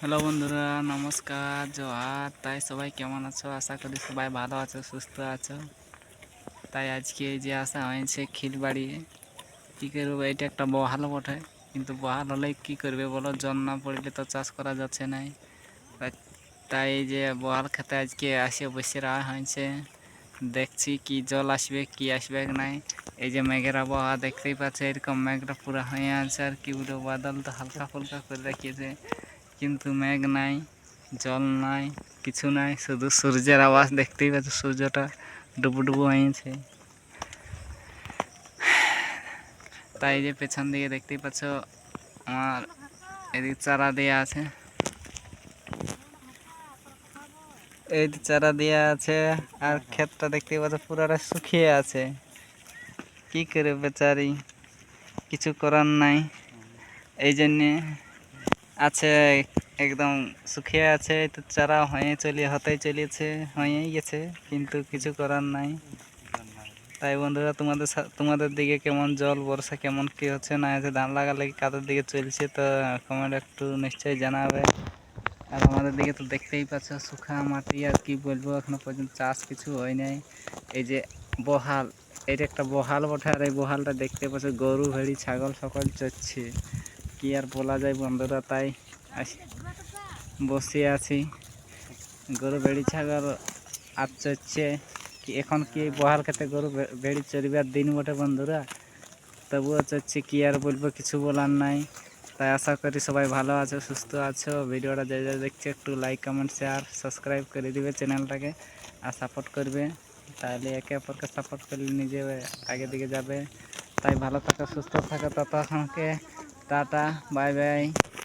Hello বন্ধুরা, নমস্কার জোহার তাই সবাই কেমন আছো? আশা করি সবাই ভালো আছো, সুস্থ আছো। তাই আজকে যে আসা হয়েছে খিলবাড়ি কী করব, এটা একটা বহাল বটে। কিন্তু বহাল হলে কি করবে বলো? জল না পড়লে তো চাষ করা যাচ্ছে না। তাই যে বহাল খেতে আজকে আসে বসে রাখা হয়েছে। দেখছি কি জল আসবে, কি আসবে নাই এই যে মেঘের আবহাওয়া দেখতেই পাচ্ছে, এরকম মেঘটা পুরো হয়ে আছে। আর কি উঠো বাদল তো হালকা ফুলকা করে রেখেছে। কিন্তু মেঘ নাই, জল নাই, কিছু নাই, শুধু সূর্যের আওয়াজ দেখতেই পাচ্ছ সূর্যটা ডুবু ডুবু হয়েছে। তাই যে পেছন দিকে দেখতেই পাচ্ছ আমার এদিক চারা দেওয়া আছে। এই চারা দেওয়া আছে আর ক্ষেতটা দেখতেই পাচ্ছ পুরোটা শুকিয়ে আছে। কি করে বেচারি? কিছু করার নাই। এই জন্যে আছে, একদম শুকিয়ে আছে, তো চারা হয়ে চলে হতে চলেছে হয়েই গেছে, কিন্তু কিছু করার নাই। তাই বন্ধুরা, তোমাদের তোমাদের দিকে কেমন জল, বর্ষা কেমন কি হচ্ছে, না আছে ধান লাগালে কাদের দিকে চলছে, তো কমেন্ট একটু নিশ্চয়ই জানাবে। আর আমাদের দিকে তো দেখতেই পাচ্ছ শুখা মাটি, আর কি বলব, এখনও পর্যন্ত চাষ কিছু হয় নাই। এই যে বহাল এটা একটা বহাল বটে, আর এই বহালটা দেখতে পাচ্ছ, গরু, ভেড়ি, ছাগল, সকল চড়ছে। কি আর বলা যায় বন্ধুরা, তাই বসে আছি। গরু বেড়ি ছাগল আর চড়ছে কি এখন কি বহাল খেতে গরু বেড়ি চড়বার দিন বটে বন্ধুরা? তবুও চড়ছে কি আর বলব, কিছু বলার নাই। তাই আশা করি সবাই ভালো আছো, সুস্থ আছো। ভিডিওটা যে যা দেখছে, একটু লাইক কমেন্ট শেয়ার সাবস্ক্রাইব করে দিবে চ্যানেলটাকে আর সাপোর্ট করবে। তাহলে একে অপরকে সাপোর্ট করলে নিজে আগে দিকে যাবে। তাই ভালো থাকো, সুস্থ থাকো, ততক্ষণকে টাটা বাই বাই।